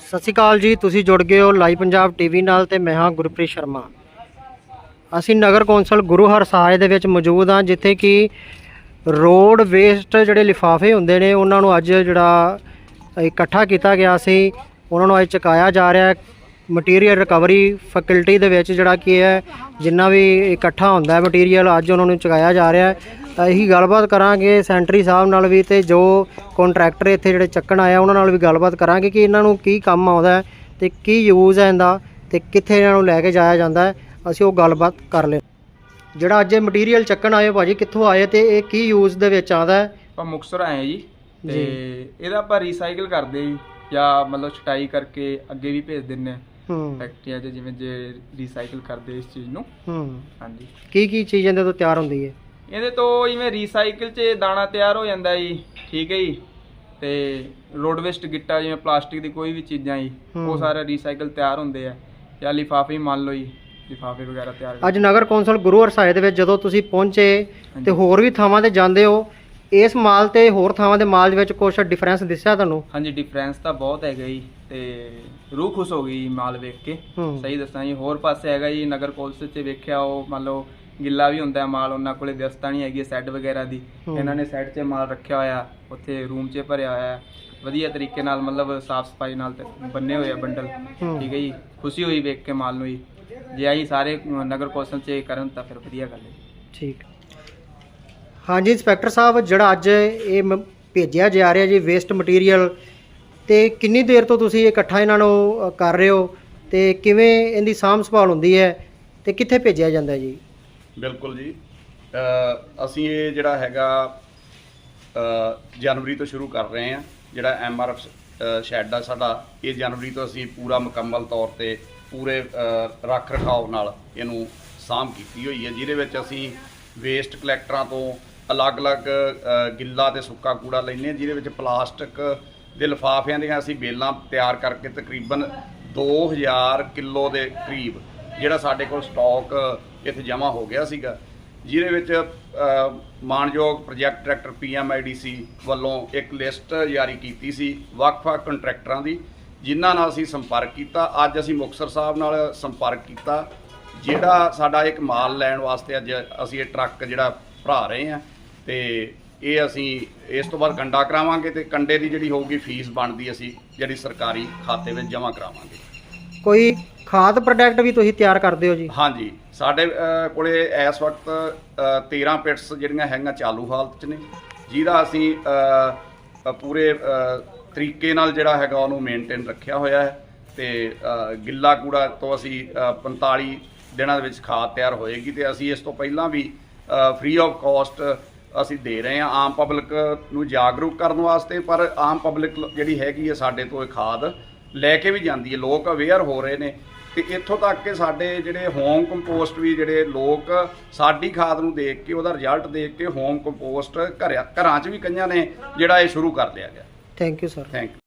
ਸਤਿ ਸ਼੍ਰੀ ਅਕਾਲ ਜੀ, ਤੁਸੀਂ ਜੁੜ ਗਏ ਹੋ ਲਾਈਵ ਪੰਜਾਬ ਟੀਵੀ ਨਾਲ ਤੇ ਮੈਂ ਹਾਂ ਗੁਰਪ੍ਰੀਤ ਸ਼ਰਮਾ। ਅਸੀਂ ਨਗਰ ਕੌਂਸਲ ਗੁਰੂ ਹਰ ਹਰਸਹਾਏ ਦੇ ਵਿੱਚ ਮੌਜੂਦ ਹਾਂ, ਜਿੱਥੇ ਕਿ ਰੋਡ ਵੇਸਟ ਜਿਹੜੇ ਲਿਫਾਫੇ ਹੁੰਦੇ ਨੇ, ਉਹਨਾਂ ਨੂੰ ਅੱਜ ਜਿਹੜਾ ਇਕੱਠਾ ਕੀਤਾ ਗਿਆ ਸੀ। ਉਹਨਾਂ ਨੂੰ ਅੱਜ ਚੁਕਾਇਆ ਜਾ ਰਿਹਾ ਹੈ। ਮਟੀਰੀਅਲ ਰਿਕਵਰੀ ਫੈਕਲਟੀ ਦੇ ਵਿੱਚ ਜਿਹੜਾ ਕੀ ਹੈ, ਜਿੰਨਾ ਵੀ ਇਕੱਠਾ ਹੁੰਦਾ ਹੈ ਮਟੀਰੀਅਲ ਅੱਜ ਉਹਨਾਂ ਨੂੰ ਚੁਕਾਇਆ ਜਾ ਰਿਹਾ ਹੈ। ਤਾਂ ਇਹੀ ਗੱਲਬਾਤ ਕਰਾਂਗੇ ਸੈਂਟਰੀ ਸਾਹਿਬ ਨਾਲ ਵੀ ਤੇ ਜੋ ਕੰਟਰੈਕਟਰ ਇੱਥੇ ਜਿਹੜੇ ਚੱਕਣ ਆਇਆ ਉਹਨਾਂ ਨਾਲ ਵੀ ਗੱਲਬਾਤ ਕਰਾਂਗੇ ਕਿ ਇਹਨਾਂ ਨੂੰ ਕੀ ਕੰਮ ਆਉਂਦਾ ਤੇ ਕੀ ਯੂਜ਼ ਹੈ ਇਹਦਾ ਤੇ ਕਿੱਥੇ ਇਹਨਾਂ ਨੂੰ ਲੈ ਕੇ ਜਾਇਆ ਜਾਂਦਾ ਅਸੀਂ ਉਹ ਗੱਲਬਾਤ ਕਰ ਲੈ ਜਿਹੜਾ ਅੱਜ ਇਹ ਮਟੀਰੀਅਲ ਚੱਕਣ ਆਏ ਭਾਜੀ ਕਿੱਥੋਂ ਆਏ ਤੇ ਇਹ ਕੀ ਯੂਜ਼ ਦੇ ਵਿੱਚ ਆਉਂਦਾ ਹੈ? ਆਪਾਂ ਮੁਕਤਸਰ ਆਏ ਜੀ ਤੇ ਇਹਦਾ ਆਪਾਂ ਰੀਸਾਈਕਲ ਕਰਦੇ ਜੀ ਜਾਂ ਮਤਲਬ ਛਟਾਈ ਕਰਕੇ ਅੱਗੇ ਵੀ ਭੇਜ ਦਿੰਨੇ ਆ ਹੂੰ। ਫੈਕਟਰੀਆਂ 'ਚ ਜਿਵੇਂ ਜੇ ਰੀਸਾਈਕਲ ਕਰਦੇ ਇਸ ਚੀਜ਼ ਨੂੰ। ਹੂੰ। ਹਾਂਜੀ। ਕੀ ਕੀ ਚੀਜ਼ ਇਹਦੇ ਤੋਂ ਤਿਆਰ ਹੁੰਦੀ ਹੈ? ਇਹਦੇ ਤੋਂ ਜਿਵੇਂ ਰੀਸਾਈਕਲ 'ਚ ਦਾਣਾ ਤਿਆਰ ਹੋ ਜਾਂਦਾ ਜੀ ਠੀਕ ਹੈ ਜੀ। ਤੇ ਰੋਡ ਵੇਸਟ ਗਿੱਟਾ ਜਿਵੇਂ ਪਲਾਸਟਿਕ ਦੀ ਕੋਈ ਵੀ ਚੀਜ਼ਾਂ ਜੀ। ਉਹ ਸਾਰੇ ਰੀਸਾਈਕਲ ਤਿਆਰ ਹੁੰਦੇ ਆ। ਜਾਂ ਲਿਫਾਫੇ ਮੰਨ ਲਓ ਜੀ ਲਿਫਾਫੇ ਵਗੈਰਾ ਤਿਆਰ ਅੱਜ ਨਗਰ ਕੌਂਸਲ ਗੁਰੂ ਹਰਸਾਏ ਦੇ ਵਿੱਚ ਜਦੋਂ ਤੁਸੀਂ ਪਹੁੰਚੇ। ਤੇ ਹੋਰ ਵੀ ਥਾਵਾਂ ਤੇ ਜਾਂਦੇ ਹੋ ਇਸ ਮਾਲ ਤੇ ਹੋਰ ਥਾਵਾਂ ਦੇ ਮਾਲ ਦੇ ਵਿੱਚ ਕੁਝ ਡਿਫਰੈਂਸ ਦਿਸਿਆ ਤੁਹਾਨੂੰ? ਹਾਂਜੀ ਡਿਫਰੈਂਸ ਤਾਂ ਬਹੁਤ ਹੈਗਾ ਜੀ ਤੇ ਰੂਹ ਖੁਸ਼ ਹੋ ਗਈ ਮਾਲ ਵੇਖ ਕੇ। ਸਹੀ ਦੱਸਾਂ ਜੀ ਹੋਰ ਪਾਸੇ ਹੈਗਾ ਜੀ ਨਗਰ ਕੌਂਸਲ 'ਚ ਵੇਖਿਆ ਉਹ ਮੰਨ ਲਓ ਗਿੱਲਾ ਵੀ ਹੁੰਦਾ ਹੈ ਮਾਲ ਉਹਨਾਂ ਕੋਲੇ ਵਿਵਸਥਾ ਨਹੀਂ ਹੈਗੀ ਸੈੱਡ ਵਗੈਰਾ ਦੀ। ਹੂੰ। ਇਹਨਾਂ ਨੇ ਸੈੱਡ 'ਚ ਮਾਲ ਰੱਖਿਆ ਹੋਇਆ ਉੱਥੇ ਰੂਮ 'ਚ ਭਰਿਆ ਹੋਇਆ ਹੈ। ਵਧੀਆ ਤਰੀਕੇ ਨਾਲ ਮਤਲਬ ਸਾਫ਼ ਸਫ਼ਾਈ ਨਾਲ ਤੇ ਬੰਨੇ ਹੋਏ ਆ ਬੰਡਲ। ਹੂੰ। ਠੀਕ ਹੈ ਜੀ ਖੁਸ਼ੀ ਹੋਈ ਵੇਖ ਕੇ ਮਾਲ ਨੂੰ ਜੀ। ਜੇ ਆਈ ਸਾਰੇ ਨਗਰ ਕੌਂਸਲ 'ਚ ਕਰਨ ਤਾਂ ਫਿਰ ਵਧੀਆ ਗੱਲ ਹੈ ਠੀਕ। ਹਾਂਜੀ ਇੰਸਪੈਕਟਰ ਸਾਹਿਬ ਜਿਹੜਾ ਅੱਜ ਇਹ ਮ- ਭੇਜਿਆ ਜਾ ਰਿਹਾ ਜੀ ਵੇਸਟ ਮਟੀਰੀਅਲ ਤੇ ਕਿੰਨੀ ਦੇਰ ਤੋਂ ਤੁਸੀਂ ਇਹ ਇਕੱਠਾ ਇਹਨਾਂ ਨੂੰ ਅ, ਕਰ ਰਹੇ ਹੋ? ਤੇ ਕਿਵੇਂ ਇਹਦੀ ਸਾਂਭ ਸੰਭਾਲ ਹੁੰਦੀ ਹੈ? ਤੇ ਕਿੱਥੇ ਭੇਜਿਆ ਜਾਂਦਾ ਜੀ? ਬਿਲਕੁਲ ਜੀ। ਅਸੀਂ ਇਹ ਜਿਹੜਾ ਹੈਗਾ ਜਨਵਰੀ ਤੋਂ ਸ਼ੁਰੂ ਕਰ ਰਹੇ ਹਾਂ। ਜਿਹੜਾ ਐਮਆਰਐਫ ਸ਼ੈੱਡ ਆ ਸਾਡਾ, ਇਹ ਜਨਵਰੀ ਤੋਂ ਅਸੀਂ ਪੂਰਾ ਮੁਕੰਮਲ ਤੌਰ ਤੇ ਪੂਰੇ ਰੱਖ ਰਖਾਵ ਨਾਲ ਇਹਨੂੰ ਸਾਂਭ ਕੀਤੀ ਹੋਈ ਹੈ, ਜਿਹਦੇ ਵਿੱਚ ਅਸੀਂ ਵੇਸਟ ਕਲੈਕਟਰਾਂ ਤੋਂ ਅਲੱਗ-ਅਲੱਗ ਗਿੱਲਾ ਤੇ ਸੁੱਕਾ ਕੂੜਾ ਲੈਂਦੇ ਹਾਂ, ਜਿਹਦੇ ਵਿੱਚ ਪਲਾਸਟਿਕ ਦੇ ਲਿਫਾਫਿਆਂ ਦੀਆਂ ਅਸੀਂ ਬੇਲਾਂ ਤਿਆਰ ਕਰਕੇ ਤਕਰੀਬਨ 2000 ਕਿਲੋ ਦੇ ਕਰੀਬ ਜਿਹੜਾ ਸਾਡੇ ਕੋਲ ਸਟਾਕ ਇੱਥੇ ਜਮ੍ਹਾਂ ਹੋ ਗਿਆ ਸੀਗਾ ਜਿਹਦੇ ਵਿੱਚ ਅ, ਮਾਨਯੋਗ ਪ੍ਰੋਜੈਕਟ ਡਾਇਰੈਕਟਰ ਪੀਐਮਆਈਡੀਸੀ ਵੱਲੋਂ ਇੱਕ ਲਿਸਟ ਜਾਰੀ ਕੀਤੀ ਸੀ ਵੱਖ-ਵੱਖ ਕੰਟਰੈਕਟਰਾਂ ਦੀ ਜਿਨ੍ਹਾਂ ਨਾਲ ਅਸੀਂ ਸੰਪਰਕ ਕੀਤਾ। ਅੱਜ ਅਸੀਂ ਮੁਕਤਸਰ ਸਾਹਿਬ ਨਾਲ ਸੰਪਰਕ ਕੀਤਾ ਜਿਹੜਾ ਸਾਡਾ ਇੱਕ ਮਾਲ ਲੈਣ ਵਾਸਤੇ ਅੱਜ ਅਸੀਂ ਇਹ ਟਰੱਕ ਜਿਹੜਾ ਭਰਾ ਰਹੇ ਹਾਂ ਤੇ ਇਹ ਅਸੀਂ ਇਸ ਤੋਂ ਬਾਅਦ ਕੰਡਾ ਕਰਾਵਾਂਗੇ ਤੇ ਕੰਡੇ ਦੀ ਜਿਹੜੀ ਹੋਊਗੀ ਫੀਸ ਬਣਦੀ ਅਸੀਂ ਜਿਹੜੀ ਸਰਕਾਰੀ ਖਾਤੇ ਵਿੱਚ ਜਮ੍ਹਾਂ ਕਰਾਵਾਂਗੇ। ਕੋਈ ਖਾਦ ਪ੍ਰੋਡਕਟ ਵੀ ਤੁਸੀਂ ਤਿਆਰ ਕਰਦੇ ਹੋ ਜੀ? ਹਾਂਜੀ। ਸਾਡੇ ਅ, ਕੋਲੇ ਇਸ ਵਕਤ ਅ, 13 ਪਿਟਸ ਜਿਹੜੀਆਂ ਹੈਗੀਆਂ ਚਾਲੂ ਹਾਲਤ 'ਚ ਨੇ। ਜਿਹਦਾ ਅਸੀਂ ਅ, ਅ, ਪੂਰੇ ਅ, ਤਰੀਕੇ ਨਾਲ ਜਿਹੜਾ ਹੈਗਾ ਉਹਨੂੰ ਮੇਨਟੇਨ ਰੱਖਿਆ ਹੋਇਆ ਹੈ। ਤੇ ਅ, ਗਿੱਲਾ ਕੂੜਾ ਤੋਂ ਅਸੀਂ ਅ, 45 ਦਿਨਾਂ ਦੇ ਵਿੱਚ ਖਾਦ ਤਿਆਰ ਹੋਏਗੀ ਤੇ ਅਸੀਂ ਇਸ ਤੋਂ ਪਹਿਲਾਂ ਵੀ ਫ੍ਰੀ ਆਫ ਕਾਸਟ ਅਸੀਂ ਦੇ ਰਹੇ ਹਾਂ ਆਮ ਪਬਲਿਕ ਨੂੰ ਜਾਗਰੂਕ ਕਰਨ ਵਾਸਤੇ। ਪਰ ਆਮ ਪਬਲਿਕ ਜਿਹੜੀ ਹੈਗੀ ਹੈ ਸਾਡੇ ਤੋਂ ਇਹ ਖਾਦ ਲੈ ਕੇ ਵੀ ਜਾਂਦੀ ਹੈ। ਲੋਕ ਅਵੇਅਰ ਹੋ ਰਹੇ ਨੇ ਤੇ ਇੱਥੋਂ ਤੱਕ ਕਿ ਸਾਡੇ ਜਿਹੜੇ ਹੋਮ ਕੰਪੋਸਟ ਵੀ ਜਿਹੜੇ ਲੋਕ ਸਾਡੀ ਖਾਦ ਨੂੰ ਦੇਖ ਕੇ ਉਹਦਾ ਰਿਜ਼ਲਟ ਦੇਖ ਕੇ ਹੋਮ ਕੰਪੋਸਟ ਘਰਿਆ ਘਰਾਂ 'ਚ ਵੀ ਕਈਆਂ ਨੇ ਜਿਹੜਾ ਇਹ ਸ਼ੁਰੂ ਕਰ ਲਿਆ ਗਿਆ। Thank you sir thank